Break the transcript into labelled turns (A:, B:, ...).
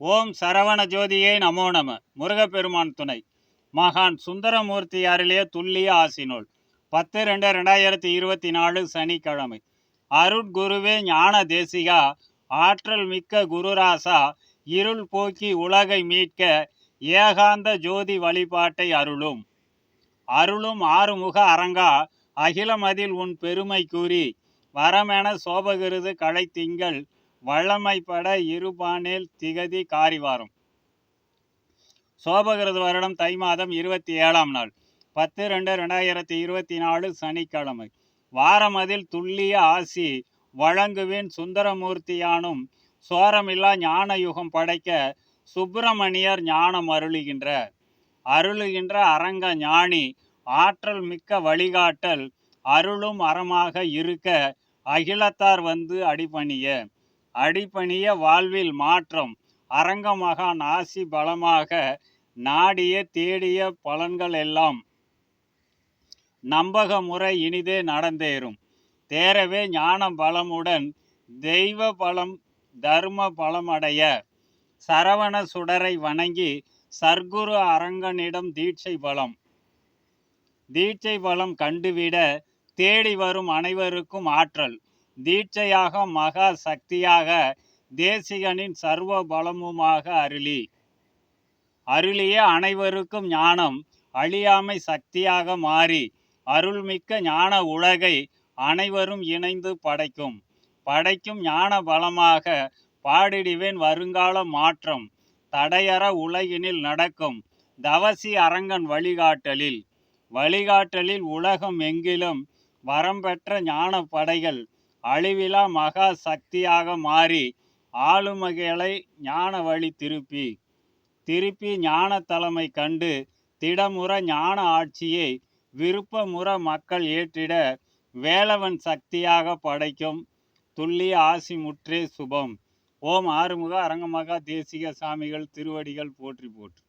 A: ஓம் சரவண ஜோதியே நமோ நம. முருகப்பெருமான் துணை. மகான் சுந்தரமூர்த்தி அருளிய துல்லிய ஆசினோல் பத்து ரெண்டு ரெண்டாயிரத்தி இருபத்தி நாலு சனிக்கிழமை. அருட்குருவே ஞான தேசிகா. ஆற்றல் மிக்க குருராசா. இருள் போக்கி உலகை மீட்க ஏகாந்த ஜோதி வழிபாட்டை அருளும். அருளும் ஆறுமுக அரங்கா. அகிலமதில் உன் பெருமை கூறி. வரமென சோபகிருது களை திங்கள் வல்லமைப்பட இருபானேல் திகதி காரிவாரம். சோபகிருது வருடம் தை மாதம் இருபத்தி ஏழாம் நாள். பத்து ரெண்டு ரெண்டாயிரத்தி இருபத்தி நாலு சனிக்கிழமை. வாரமதில் துல்லிய ஆசி வழங்குவேன் சுந்தரமூர்த்தியானும் சோரமில்லா ஞான யுகம் படைக்க சுப்பிரமணியர் ஞானம் அருளுகின்ற அருளுகின்ற அரங்க ஞானி ஆற்றல் மிக்க வழிகாட்டல் அருளும் அறமாக இருக்க அகிலத்தார் வந்து அடிபணிய. அடிப்பணிய வாழ்வில் மாற்றம். அரங்கமகான் ஆசி பலமாக நாடிய தேடிய பலன்கள் எல்லாம் நம்பக முறை இனிதே நடந்தேறும். தேரவே ஞான பலமுடன் தெய்வ பலம் தர்ம பலமடைய. சரவண சுடரை வணங்கி சர்க்குரு அரங்கனிடம் தீட்சை பலம். தீட்சை பலம் கண்டுவிட தேடி வரும் அனைவருக்கும் ஆற்றல். தீட்சையாக மகா சக்தியாக தேசிகனின் சர்வ பலமுமாக அருளி. அருளிய அனைவருக்கும் ஞானம் அழியாமை சக்தியாக மாறி அருள்மிக்க ஞான உலகை அனைவரும் இணைந்து படைக்கும். படைக்கும் ஞான பலமாக பாடிடுவேன் வருங்கால மாற்றம் தடையற உலகினில் நடக்கும் தவசி அரங்கன் வழிகாட்டலில். வழிகாட்டலில் உலகம் எங்கிலும் வரம்பெற்ற ஞான படைகள் அழிவிலா மகா சக்தியாக மாறி ஆளுமகளை ஞான வழி திருப்பி. திருப்பி ஞான தலைமை கண்டு திடமுற ஞான ஆட்சியை விருப்பமுற மக்கள் ஏற்றிட வேலவன் சக்தியாக படைக்கும் துல்லிய ஆசி முற்றே சுபம். ஓம் ஆறுமுக அரங்கமகா தேசிக சாமிகள் திருவடிகள் போற்றி போற்று.